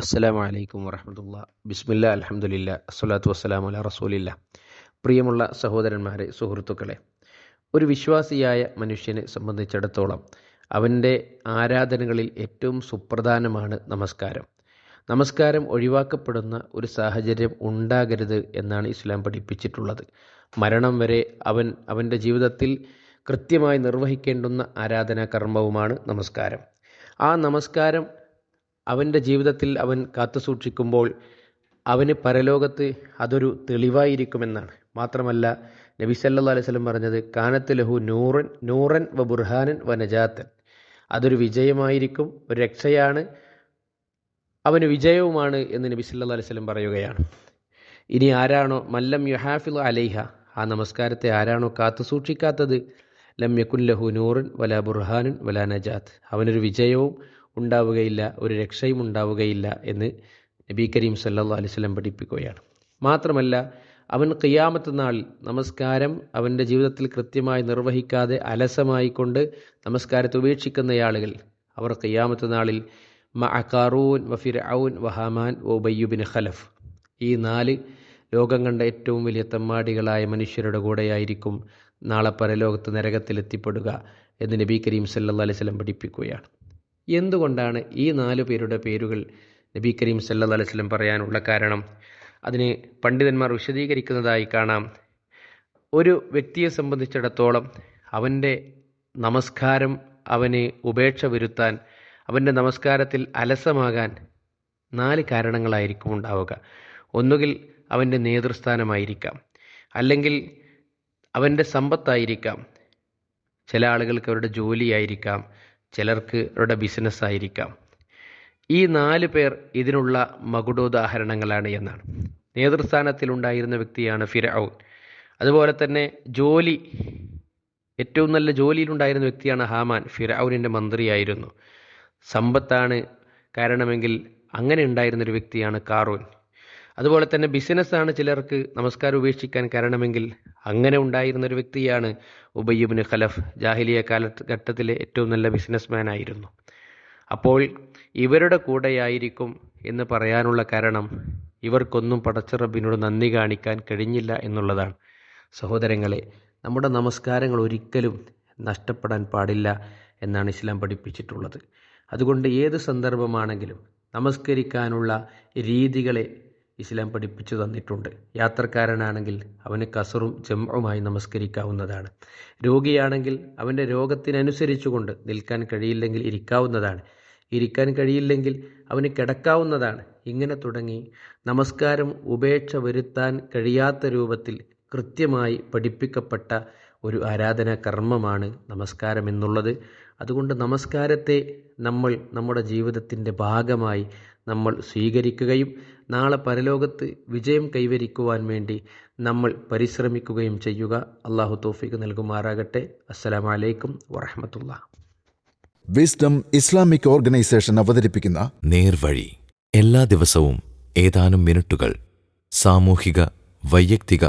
അസ്സലാമു അലൈക്കും വറഹമത്തുള്ള ബിസ്മില്ല അലഹമുല്ല അസ്സലാത്തു വസ്സലാമു അല റസൂലില്ല പ്രിയമുള്ള സഹോദരന്മാരെ സുഹൃത്തുക്കളെ ഒരു വിശ്വാസിയായ മനുഷ്യനെ സംബന്ധിച്ചിടത്തോളം അവന്റെ ആരാധനകളിൽ ഏറ്റവും സുപ്രധാനമാണ് നമസ്കാരം. നമസ്കാരം ഒഴിവാക്കപ്പെടുന്ന ഒരു സാഹചര്യം ഉണ്ടാകരുത് എന്നാണ് ഇസ്ലാം പഠിപ്പിച്ചിട്ടുള്ളത്. മരണം വരെ അവൻ അവന്റെ ജീവിതത്തിൽ കൃത്യമായി നിർവഹിക്കേണ്ടുന്ന ആരാധനാ കർമ്മവുമാണ് നമസ്കാരം. ആ നമസ്കാരം അവന്റെ ജീവിതത്തിൽ അവൻ കാത്തുസൂക്ഷിക്കുമ്പോൾ അവന് പരലോകത്ത് അതൊരു തെളിവായിരിക്കുമെന്നാണ്. മാത്രമല്ല നബി സല്ലാ അലൈഹി സ്വലം പറഞ്ഞത് കാനത്ത് ലഹു നൂറൻ നൂറൻ വ ബുർഹാനൻ വ നജാത്തൻ. അതൊരു വിജയമായിരിക്കും ഒരു രക്ഷയാണ് അവന് വിജയവുമാണ് എന്ന് നബി സല്ലാ അലൈഹി സ്വലം പറയുകയാണ്. ഇനി ആരാണോ മല്ലം യുഹാഫിൽ അലൈഹ ആ നമസ്കാരത്തെ ആരാണോ കാത്തു സൂക്ഷിക്കാത്തത്? ലം യക്കുൻ ലഹു നൂറൻ വല ബുർഹാനൻ വല നജാത്ത്. അവനൊരു വിജയവും ഉണ്ടാവുകയില്ല ഒരു രക്ഷയും ഉണ്ടാവുകയില്ല എന്ന് നബി കരീം സല്ലാ അലൈഹി സ്വലം പഠിപ്പിക്കുകയാണ്. മാത്രമല്ല അവൻ ഖിയാമത്ത് നാളിൽ നമസ്കാരം അവന്റെ ജീവിതത്തിൽ കൃത്യമായി നിർവഹിക്കാതെ അലസമായിക്കൊണ്ട് നമസ്കാരത്തെ ഉപേക്ഷിക്കുന്ന ആളുകൾ. അവർ ഖിയാമത്ത് നാളിൽ മ അക്കാറൂൻ വഫിർ ഔൻ വഹാമാൻ ഒബയ്യുബിൻ ഖലഫ്. ഈ നാല് ലോകം കണ്ട ഏറ്റവും വലിയ തെമ്മാടികളായ മനുഷ്യരുടെ കൂടെയായിരിക്കും നാളെ പരലോകത്ത് നരകത്തിലെത്തിപ്പെടുക എന്ന് നബി കരീം സല്ലാ അലൈഹി സ്വലം പഠിപ്പിക്കുകയാണ്. എന്തുകൊണ്ടാണ് ഈ നാലു പേരുടെ പേരുകൾ നബി കരീം സല്ലാ അലൈഹി സ്വലം പറയാനുള്ള കാരണം? അതിന് പണ്ഡിതന്മാർ വിശദീകരിക്കുന്നതായി കാണാം. ഒരു വ്യക്തിയെ സംബന്ധിച്ചിടത്തോളം അവന്റെ നമസ്കാരം അവന് ഉപേക്ഷ വരുത്താൻ അവന്റെ നമസ്കാരത്തിൽ അലസമാകാൻ നാല് കാരണങ്ങളായിരിക്കും ഉണ്ടാവുക. ഒന്നുകിൽ അവന്റെ നേതൃസ്ഥാനമായിരിക്കാം. അല്ലെങ്കിൽ അവന്റെ സമ്പത്തായിരിക്കാം. ചില ആളുകൾക്ക് അവരുടെ ജോലിയായിരിക്കാം. ചിലർക്ക് അവരുടെ ബിസിനസ് ആയിരിക്കാം. ഈ നാല് പേർ ഇതിനുള്ള മകുടോദാഹരണങ്ങളാണ് എന്നാണ്. നേതൃസ്ഥാനത്തിലുണ്ടായിരുന്ന വ്യക്തിയാണ് ഫിറൌൻ അതുപോലെ തന്നെ ജോലി ഏറ്റവും നല്ല ജോലിയിലുണ്ടായിരുന്ന വ്യക്തിയാണ് ഹാമാൻ. ഫിറൌനിന്റെ മന്ത്രിയായിരുന്നു. സമ്പത്താണ് കാരണമെങ്കിൽ അങ്ങനെ ഉണ്ടായിരുന്നൊരു വ്യക്തിയാണ് കാറൂൻ. അതുപോലെ തന്നെ ബിസിനസ്സാണ് ചിലർക്ക് നമസ്കാരം ഉപേക്ഷിക്കാൻ കാരണമെങ്കിൽ അങ്ങനെ ഉണ്ടായിരുന്ന ഒരു വ്യക്തിയാണ് ഉബയ്യുബിന് ഖലഫ്. ജാഹിലിയ കാലഘട്ടത്തിലെ ഏറ്റവും നല്ല ബിസിനസ്മാൻ ആയിരുന്നു. അപ്പോൾ ഇവരുടെ കൂടെയായിരിക്കും എന്ന് പറയാനുള്ള കാരണം ഇവർക്കൊന്നും പടച്ചറബിനോട് നന്ദി കാണിക്കാൻ കഴിഞ്ഞില്ല എന്നുള്ളതാണ്. സഹോദരങ്ങളെ നമ്മുടെ നമസ്കാരങ്ങൾ ഒരിക്കലും നഷ്ടപ്പെടാൻ പാടില്ല എന്നാണ് ഇസ്ലാം പഠിപ്പിച്ചിട്ടുള്ളത്. അതുകൊണ്ട് ഏത് സന്ദർഭമാണെങ്കിലും നമസ്കരിക്കാനുള്ള രീതികളെ ഇസ്ലാം പഠിപ്പിച്ചു തന്നിട്ടുണ്ട്. യാത്രക്കാരനാണെങ്കിൽ അവന് കസറും ജമ്മുമായി നമസ്കരിക്കാവുന്നതാണ്. രോഗിയാണെങ്കിൽ അവന്റെ രോഗത്തിനനുസരിച്ചുകൊണ്ട് നിൽക്കാൻ കഴിയില്ലെങ്കിൽ ഇരിക്കാവുന്നതാണ്. ഇരിക്കാൻ കഴിയില്ലെങ്കിൽ അവന് കിടക്കാവുന്നതാണ്. ഇങ്ങനെ തുടങ്ങി നമസ്കാരം ഉപേക്ഷ വരുത്താൻ കഴിയാത്ത രൂപത്തിൽ കൃത്യമായി പഠിപ്പിക്കപ്പെട്ട ഒരു ആരാധന കർമ്മമാണ് നമസ്കാരം എന്നുള്ളത്. അതുകൊണ്ട് നമസ്കാരത്തെ നമ്മൾ നമ്മുടെ ജീവിതത്തിന്റെ ഭാഗമായി നമ്മൾ സ്വീകരിക്കുകയും നാളെ പരലോകത്ത് വിജയം കൈവരിക്കുവാൻ വേണ്ടി നമ്മൾ പരിശ്രമിക്കുകയും ചെയ്യുക. അള്ളാഹു തോഫിക്ക് നൽകുമാറാകട്ടെ. അസ്സലാമലൈക്കും വറഹമത്തുള്ള. വിസ്ഡം ഇസ്ലാമിക് ഓർഗനൈസേഷൻ അവതരിപ്പിക്കുന്ന നേർവഴി. എല്ലാ ദിവസവും ഏതാനും മിനിറ്റുകൾ സാമൂഹിക വൈയക്തിക